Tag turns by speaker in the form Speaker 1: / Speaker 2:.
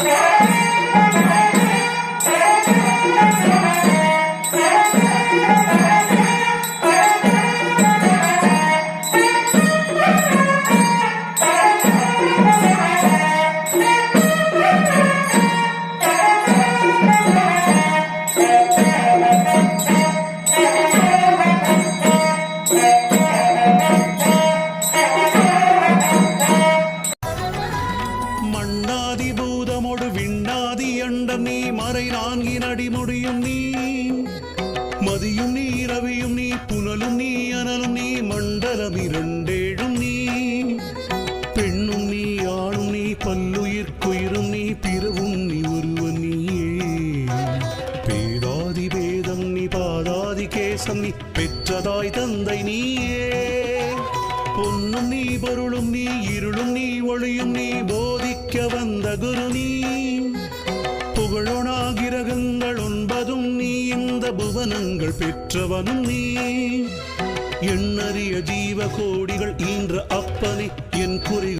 Speaker 1: Yeah. பூதமொடு விண்ணாதி அண்ட நீ மறை நான்கின் அடிமுடியும் நீ. மதியும் நீ ரவியும் நீ புனலும் நீ அனலும் நீ மண்டலம் இரண்டேழும் நீ. பெண்ணும் நீ ஆணும் நீ பல்லுயிர்க்குயிரும் நீ பிறவும் நீ ஒருவன் நீயே. பேதாதி பேதம் நீ பாதாதி கேசம் நீ பெற்றதாய் தந்தை நீயே. பொன்னும் நீ பொருளும் நீ இருளும் நீ ஒளியும் நீ போ குலகுரு நீ புகழொணா கிரகங்கள் ஒன்பதும் நீ இந்த புவனங்கள் பெற்றவனும் நீ. எண்ணறிய ஜீவ கோடிகள் ஈன்ற அப்பனே என் குறி